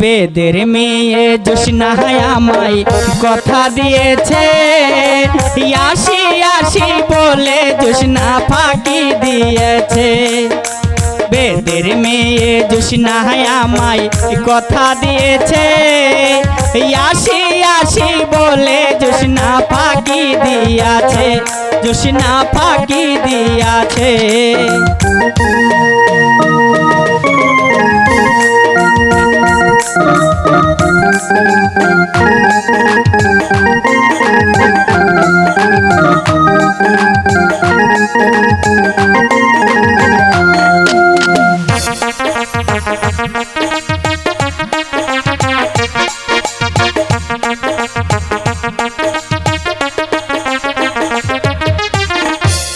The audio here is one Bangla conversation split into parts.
বেদের মেয়ে জোসনা আমায় কথা দিয়েছে। আসি আসি বলে জোসনা ফাঁকি দিয়েছে। বেদের মেয়ে জোসনা আমায় কথা দিয়েছে। আসি আসি বলে জোসনা ফাঁকি দিয়াছে। জোসনা ফাঁকি দিয়াছে।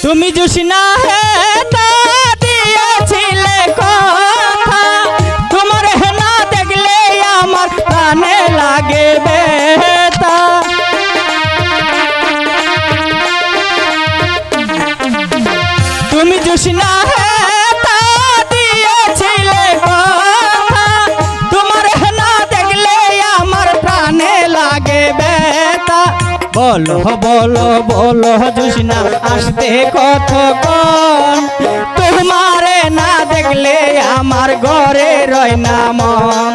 তুমি জোসনা হে তা বলো বলো বলো, জোসনা, আসতে কতক্ষণ? তোমারে না দেখলে আমার ঘরে রয় না মন।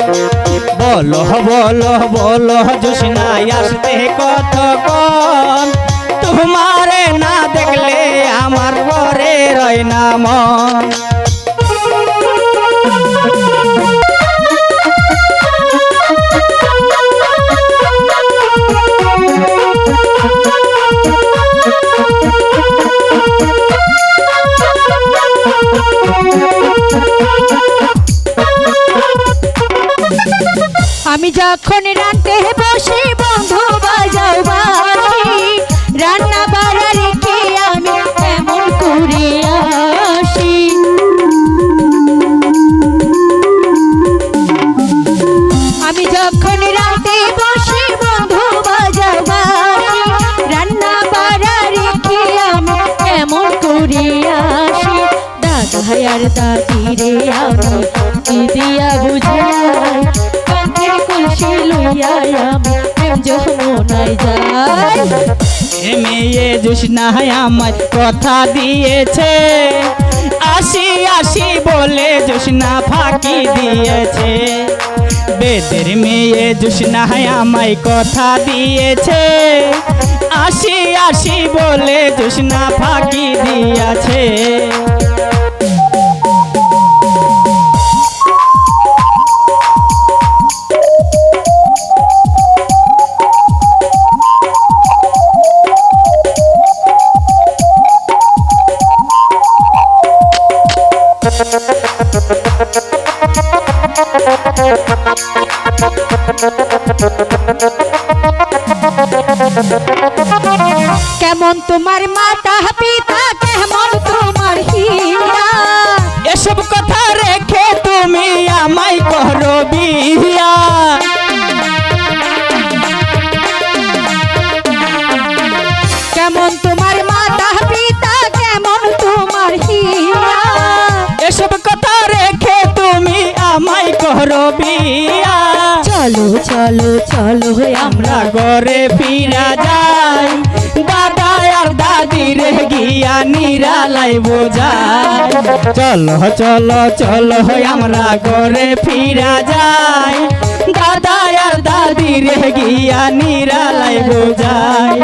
বলো বলো বলো, জোসনা, আসতে কতক্ষণ? তোমারে না দেখলে আমার ঘরে রয় না মন। যখন রান্তে বসে বন্ধু বাজাও বাসি রান্না বাড়া রেখে আমি এমন করে আসি। আমি যখন রাতে বসে বন্ধু বাজাও বাসি রান্না বাড়া রেখে আমি এমন করে আসি। দাদা আর দাদি রে আমি দিদিয়া কাঁধের লইয়া আমি যমুনায় যাই। মেয়ে জোসনা আমায় কথা দিয়েছে। আসি আসি বলে জোসনা ফাঁকি দিয়েছে। বেদের মেয়ে জোসনা আমায় কথা দিয়েছে। আসি আসি বলে জোসনা ফাঁকি দিয়েছে কেমন তোমার মাতা পিতা কেমন তোমার হিয়া এসব কথা রেখে তুমি আমায় করো বিয়া। কেমন বিয়া চলো চলো চলো আমরা ঘরে ফিরা যাই। দাদা আর দাদি রে গিয়া নিরালাই বোঝাই চলো চলো চলো আমরা। ঘরে ফিরা যাই। দাদা আর দাদি রে গিয়া নিরালাই বোঝাই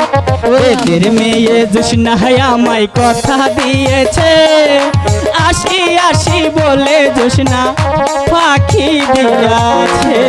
এদের মেয়ে জুসনা আমায় কথা দিয়েছে। বলে জোসনা পাখি দিয়াছে।